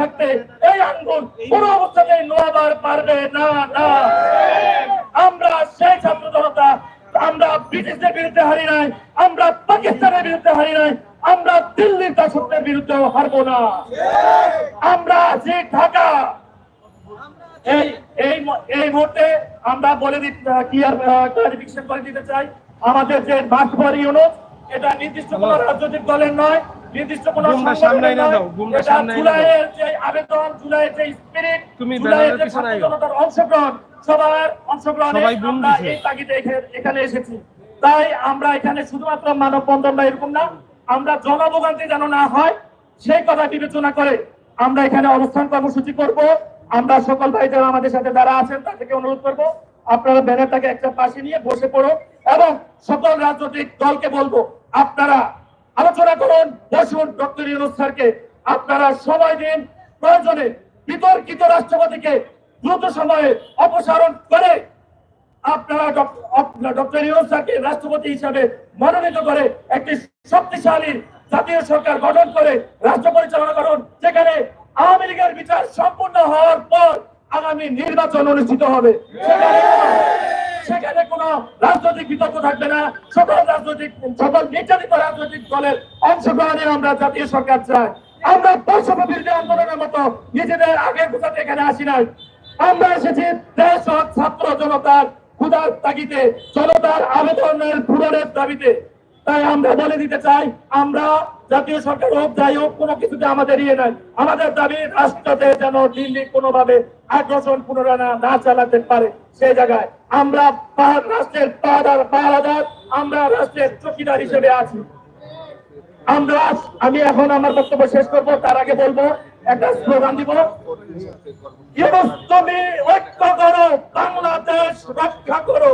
থাকতে এই আন্দোলন কোন অবস্থাতেই নোয়াবার পারবে না না। আমরা সেই ছাত্র জনতা আমরা ব্রিটিশদের বিরুদ্ধে হারি নাই, আমরা পাকিস্তানের বিরুদ্ধে হারি নাই, আমরা দিল্লির দাসত্বের বিরুদ্ধে হারবো না। আমরা আছি ঢাকা। এই এই মুহূর্তে আমরা বলে কি আর ক্লারিফিকেশন করে দিতে চাই? আমাদের যে মাঠবাড়ি ইউনিট এটা নির্দিষ্ট কোনো রাজনৈতিক দলের নয় নির্দিষ্ট কোনো সামনে সংগঠনের দাও, বুমটা সামনে এনে দাও। যে আবেদন জুলাইয়ের যে স্পিরিট তুমি ব্যানারের পিছনে আইও। জনতার অংশগ্রহণ সবার অংশগ্রহণে সবাই বুম আমরা দিছে। এই তাগিদে এখানে এসেছি তাই আমরা এখানে শুধুমাত্র মানববন্ধন বা এরকম না আমরা জনভোগান্তি যেন না হয় সেই কথা বিবেচনা করে আমরা এখানে অবস্থান কর্মসূচি করব আমরা সকল ভাই যারা আমাদের সাথে যারা আছেন তাদেরকে অনুরোধ করব আপনারা ব্যানারটাকে একটা পাশে নিয়ে বসে পড়ো এবং সকল রাজনৈতিক দলকে বলব আপনারা আলোচনা করুন বসুন ডক্টর ইউনুস স্যারকে। আপনারা সময় দিন, প্রয়োজনে বিতর্কিত রাষ্ট্রপতিকে দ্রুত সময়ে অপসারণ করে আপনারা ডক্টর ইউনুস স্যারকে রাষ্ট্রপতি হিসাবে মনোনীত করে একটি শক্তিশালী জাতীয় সরকার গঠন করে রাষ্ট্র পরিচালনা করুন, যেখানে আওয়ামী লীগের বিচার সম্পূর্ণ হওয়ার পর আগামী নির্বাচন অনুষ্ঠিত হবে। সেখানে কোনো রাজনৈতিক বিতর্ক থাকবে না। সকল রাজনৈতিক, সকল নির্যাতিত রাজনৈতিক দলের অংশগ্রহণে আমরা জাতীয় সরকার চাই। আমরা বৈষম্য বিরোধী আন্দোলনের মতো নিজেদের আগের কোথাতে এখানে আসি নাই। আমরা এসেছি দেশ ছাত্র জনতার ক্ষুধার তাগিতে জনতার আবেদনের পূরণের দাবিতে। তাই আমরা বলে দিতে চাই, আমরা জাতীয় সরকার হোক, যাই হোক, কোনো কিছুতে আমাদের ইয়ে নাই। আমাদের দাবি রাষ্ট্রতে যেন দিল্লি কোনোভাবে আগ্রাসন পুনরানা না চালাতে পারে সেই জায়গায়। আমরা রাষ্ট্রের পাহাড়, পাহারাদার, আমরা রাষ্ট্রের চৌকিদার হিসেবে আছি। আমরা, আমি এখন আমার বক্তব্য শেষ করব, তার আগে বলব, একটা স্লোগান দিব। তুমি ঐক্য করো, বাংলাদেশ রক্ষা করো।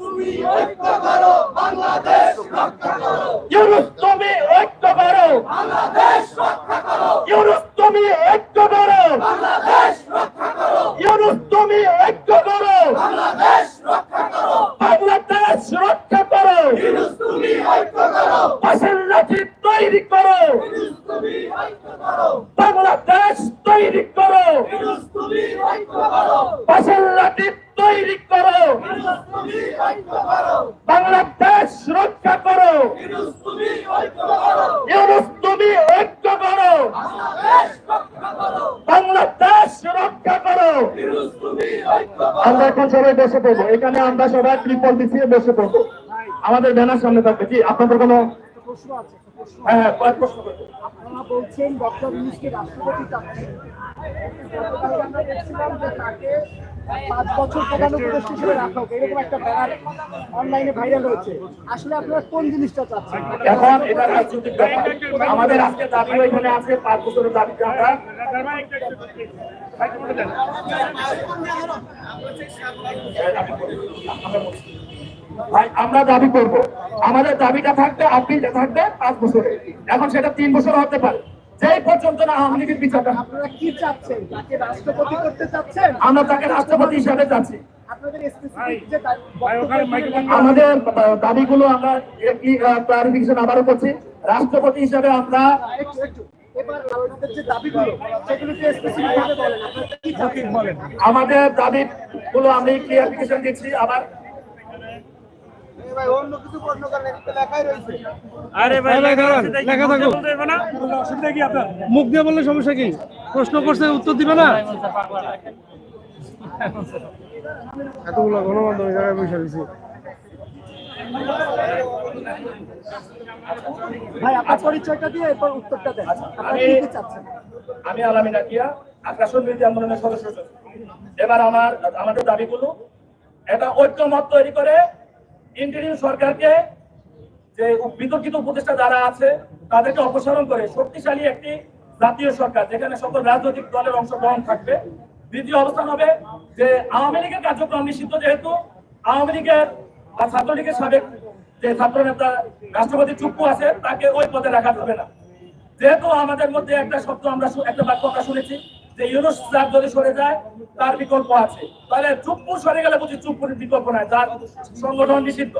তুমি ঐক্য করো বাংলাদেশ রক্ষা করো ইউনুস তুমি ঐক্য করো বাংলাদেশ রক্ষা করো ইউনুস তুমি ঐক্য করো বাংলাদেশ রক্ষা করো ইউনুস তুমি ঐক্য করো বাংলাদেশ রক্ষা করো বাংলাদেশ রক্ষা করো ইউনুস তুমি ঐক্য করো পাশের লাঠি তৈরি করো ইউনুস তুমি ঐক্য করো বাংলাদেশ তৈরি করো। পাশের লাঠি তৈরি করো। বাংলাদেশ রক্ষা করো। ইউনুস তুমি ঐক্য করো। বাংলাদেশ রক্ষা করো। আমরা এখন সবাই বসে পড়ব। এখানে আমরা সবাই ত্রিপল বিছিয়ে বসে পড়ব। আমাদের ব্যানার সামনে থাকবে। জি আপনাদের কোনো প্রশ্ন আছে হ্যাঁ হ্যাঁ কয়েক প্রশ্ন করব আপনারা বলছেন ডক্টর ইউনুসকে রাষ্ট্রপতি চাচ্ছেন আমরা দেখছিলাম যে তাকে পাঁচ বছর প্রধান উপদেষ্টা হিসেবে রাখা হোক। এরকম একটা ব্যানার অনলাইনে ভাইরাল হয়েছে। আসলে আপনারা কোন জিনিসটা চাচ্ছেন? এখন এটা রাজনৈতিক ব্যাপার। আমাদের আজকে দাবিও এখানে আছে পাঁচ বছরের দাবিতে আমরা ভাই আমরা দাবি করব। আমাদের দাবিটা থাকবে আপিলটা থাকবে পাঁচ বছরে। এখন সেটা তিন বছর হতে পারে। যেই পর্যন্ত না আওয়ামী লীগের বিচারটা। আপনারা কি চাচ্ছেন? তাকে রাষ্ট্রপতি করতে চাচ্ছেন? আমরা তাকে রাষ্ট্রপতি হিসাবে চাচ্ছি। আমাদের দাবিগুলো আমরা ক্লারিফিকেশন আবারও করছি। রাষ্ট্রপতি হিসাবে আমরা একটু একটু। এবার আপনাদের যে দাবিগুলো সেগুলো একটু স্পেসিফিক ভাবে বলেন? আপনারা কি চাচ্ছেন? বলেন। আমাদের দাবি গুলো আমি ক্লিয়ারিফিকেশন দিচ্ছি। আবার আরে ভাই লেখা লেখা থাকুক। মুখ দিয়ে বললে সমস্যা কি? প্রশ্ন করছে উত্তর দিবে না? এতগুলো গণমাধ্যম জায়গায় বসে রয়েছে। ভাই আপনার পরিচয়টা দিয়ে এরপর উত্তরটা দেন। আপনারা কি কি চাচ্ছেন? আমি আলামিন আকিয়া আগ্রাসন বিরোধী আন্দোলনের সদস্য। এবার আমার আমাদের দাবিগুলো একটা ঐক্যমত তৈরি করে ইন্টারিম সরকারকে যে বিতর্কিত উপদেষ্টা যারা আছে, তাদেরকে অপসারণ করে শক্তিশালী একটি জাতীয় সরকার, যেখানে সকল রাজনৈতিক দলের অংশগ্রহণ থাকবে। দ্বিতীয় অবস্থান হবে যে আওয়ামী লীগের কার্যক্রম নিষিদ্ধ যেহেতু, আওয়ামী লীগের বা ছাত্রলীগের সাবেক যে ছাত্র নেতা রাষ্ট্রপতি চুপ্পু আছে, তাকে ওই পদে রাখা যাবে না। যেহেতু আমাদের মধ্যে একটা শব্দ আমরা একটা বাক্য আমরা শুনেছি যে ইউনুস স্যার যদি সরে যায়, তার বিকল্প আছে। তাহলে চুপ্পু সরে গেলে বুঝি চুপ্পুর বিকল্প নাই, যার সংগঠন নিষিদ্ধ।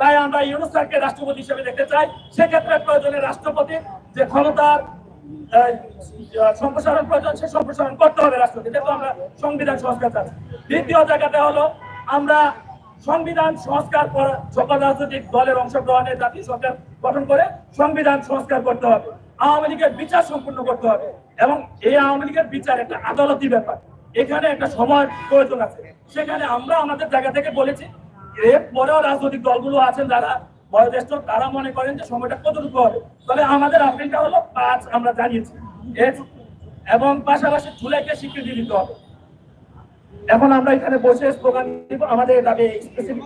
তাই আমরা ইউনুস স্যারকে রাষ্ট্রপতি হিসেবে দেখতে চাই। সেক্ষেত্রে প্রয়োজনে রাষ্ট্রপতি যে ক্ষমতার সম্প্রসারণ প্রয়োজন, সে সম্প্রসারণ করতে হবে রাষ্ট্রকে যেহেতু আমরা সংবিধান সংস্কার চাচ্ছি দ্বিতীয় জায়গাতে হলো, আমরা সংবিধান সংস্কার করা, সকল রাজনৈতিক দলের অংশগ্রহণে জাতীয় সরকার গঠন করে সংবিধান সংস্কার করতে হবে। আওয়ামী লীগের বিচার সম্পূর্ণ করতে হবে। এবং এই আওয়ামী লীগের বিচার একটা আদালতি ব্যাপার। এখানে একটা সময় প্রয়োজন আছে। সেখানে আমরা আমাদের জায়গা থেকে বলেছি, এর পরেও রাজনৈতিক দলগুলো আছেন যারা, বয়োজ্যেষ্ঠ, তারা মনে করেন যে সময়টা কতটুকু হবে। তবে আমাদের আপিলটা হলো পাঁচ, আমরা জানিয়েছি। এবং পাশাপাশি ঝুলেকে স্বীকৃতি দিতে হবে। এখন আমরা এখানে বসে স্লোগান দিব, আমাদের দাবি স্পেসিফিক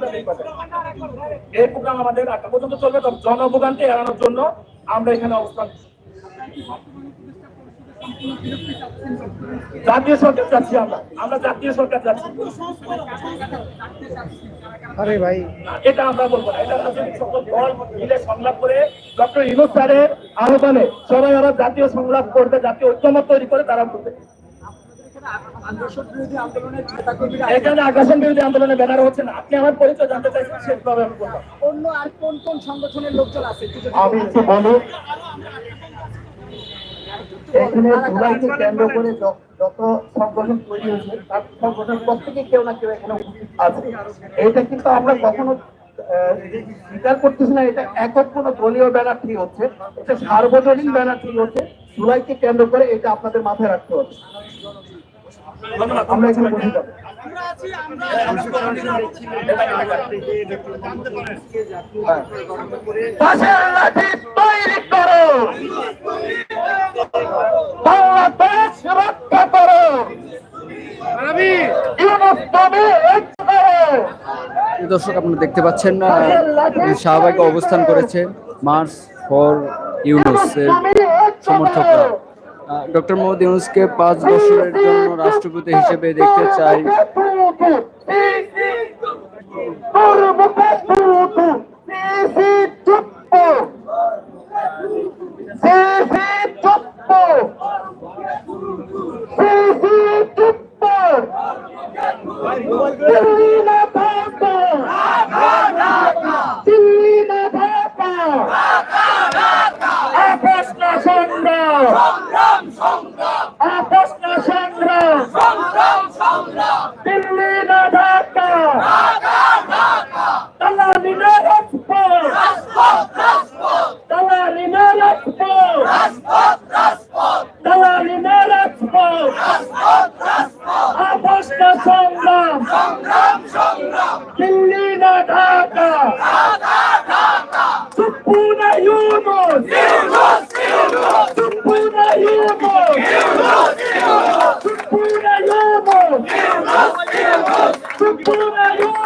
এই প্রোগ্রাম আমাদের আটটা পর্যন্ত চলবে জনভোগান্তি এড়ানোর জন্য আমরা এখানে অবস্থান জাতীয় সরকার চাচ্ছি আমরা। আমরা জাতীয় সরকার চাচ্ছি আরে ভাই। এটা আমরা বলব না। এটা রাজনৈতিক সকল দল মিলে সংলাপ করে ডক্টর স্যারের আহ্বানে সবাই ওরা জাতীয় সংলাপ করবে জাতীয় ঐক্যমত তৈরি করে তারা বলবে। এখানে আগ্রাসন বিরোধী আন্দোলনে ব্যানার হচ্ছে না। আপনি আমার পরিচয় জানতে চাইছেন সেভাবে আমি বললাম। অন্য আর কোন কোন সংগঠনের লোকজন আছে? আমি একটু বলি। এখানে দুবাইকে কেন্দ্র করে যত সংগঠন তৈরি হয়েছে তার সংগঠন প্রত্যেকে কেউ না কেউ এখানে আছে। এটা কিন্তু আমরা কখনো স্বীকার করতেছি না এটা একক কোনো দলীয় ব্যানার ঠিক হচ্ছে এটা সার্বজনীন ব্যানার ঠিক হচ্ছে জুলাইকে কেন্দ্র করে এটা আপনাদের মাথায় রাখতে হবে। আমরা এখানে বসে যাব। হ্যাঁ পাশের লাঠি তৈরি করো। বাংলাদেশ রক্ষা করো। দর্শক আপনারা দেখতে পাচ্ছেন শাহবাগে অবস্থান করেছে মার্চ ফর ইউনুসের সমর্থকরা। ডক্টর মোহাম্মদ ইউনুসকে পাঁচ বছরের জন্য রাষ্ট্রপতি হিসেবে দেখতে চাই সংগ্রাম আপোষ না সংগ্রাম দিল্লি না ঢাকা দালালি না রাজপথ দালালি না রাজপথ দালালি না রাজপথ আপোষ না সংগ্রাম দিল্লি না ঢাকা চুপ্পু না ইউনুস চুপ্পু না ইউনুস চুপ্পু না ইউনুস চুপ্পু না ইউনুস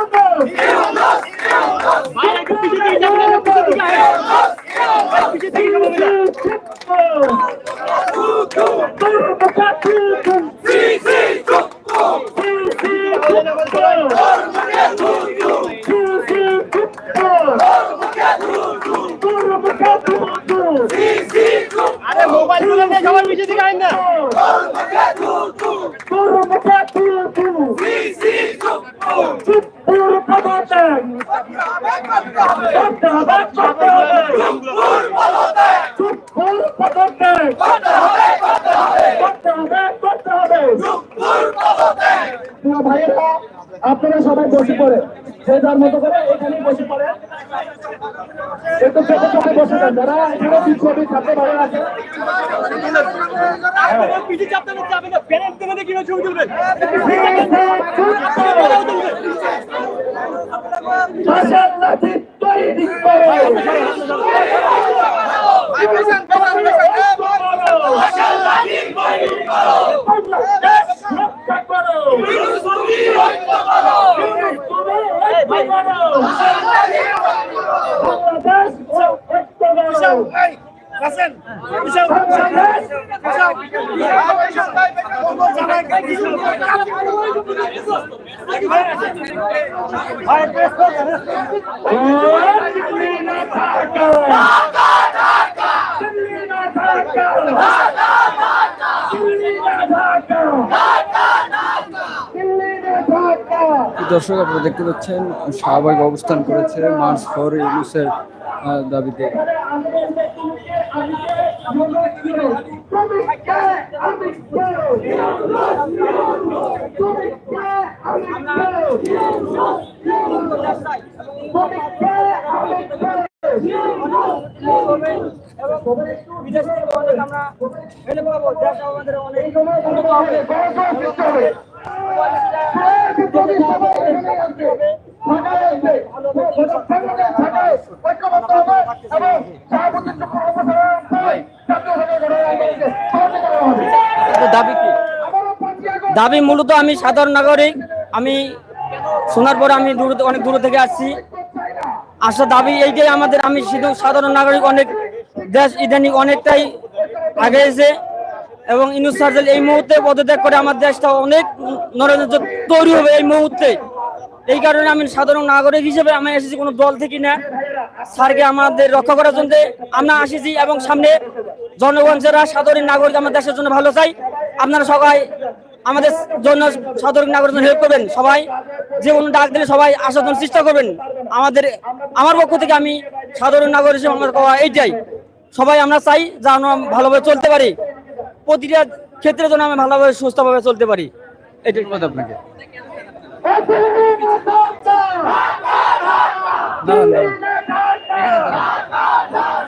আরে মোবাইলগুলো নিয়ে সবার পিছে দিকে আইন না তোর মুখে তুই তুই চুপ পুর পদত্যাগ করতে হবে করতে হবে চুপ পুর পদত্যাগ করতে হবে করতে হবে প্রিয় ভাইয়েরা আপনারা সবাই বসে পড়ে যে যার মতো করে এখানেই বসে পড়ে একটু চোখে চোখে বসে যান যারা এখানে বিক্ষোভী ছাত্র ভাইয়েরা আছে ভাষার লাঠি তৈরি করো। বাংলাদেশ রক্ষা করো ঐক্য করো বাংলাদেশ ঐক্য করো দিল্লি না ঢাকা দিল্লি না ঢাকা দিল্লি না ঢাকা দিল্লি না ঢাকা দর্শক আপনারা দেখতে পাচ্ছেন স্বাভাবিক অবস্থান করেছে মার্চ ফর ইউনুসের দাবিতে আমাদের শ্রমিককে আমি কেউ শ্রমিককে আমি কেউ শ্রমিককে আমি কেউ দাবি দাবি মূলত আমি সাধারণ নাগরিক, আমি শোনার পরে আমি দূর, অনেক দূর থেকে আসছি। আসা দাবি এইটাই আমাদের, আমি শুধু সাধারণ নাগরিক অনেক, দেশ ইদানিং অনেকটাই আগে এসে এবং ইনুস সার্জেল এই মুহূর্তে পদত্যাগ করে আমার দেশটা অনেক নরেন্দ্র তৈরি হবে এই মুহূর্তে। এই কারণে আমি সাধারণ নাগরিক হিসেবে আমি এসেছি কোনো দল থেকে না। স্যারকে আমাদের রক্ষা করার জন্য আমরা আসিছি এবং সামনে জনগণ যারা সাধারণ নাগরিক আমার দেশের জন্য ভালো চাই, আপনারা সবাই আমাদের জন্য সাধারণ নাগরিক হেল্প করবেন। সবাই যে কোনো ডাক দিলে সবাই আসার জন্য চেষ্টা করবেন। আমাদের, আমার পক্ষ থেকে আমি সাধারণ নাগরিক হিসেবে আমার এইটাই। সবাই আমরা চাই যেন ভালোভাবে চলতে পারি। প্রতিটা ক্ষেত্রে যেন আমি ভালোভাবে সুস্থভাবে চলতে পারি। এটাই। কথা আপনাকে। দাঁড়ান দাঁড়ান।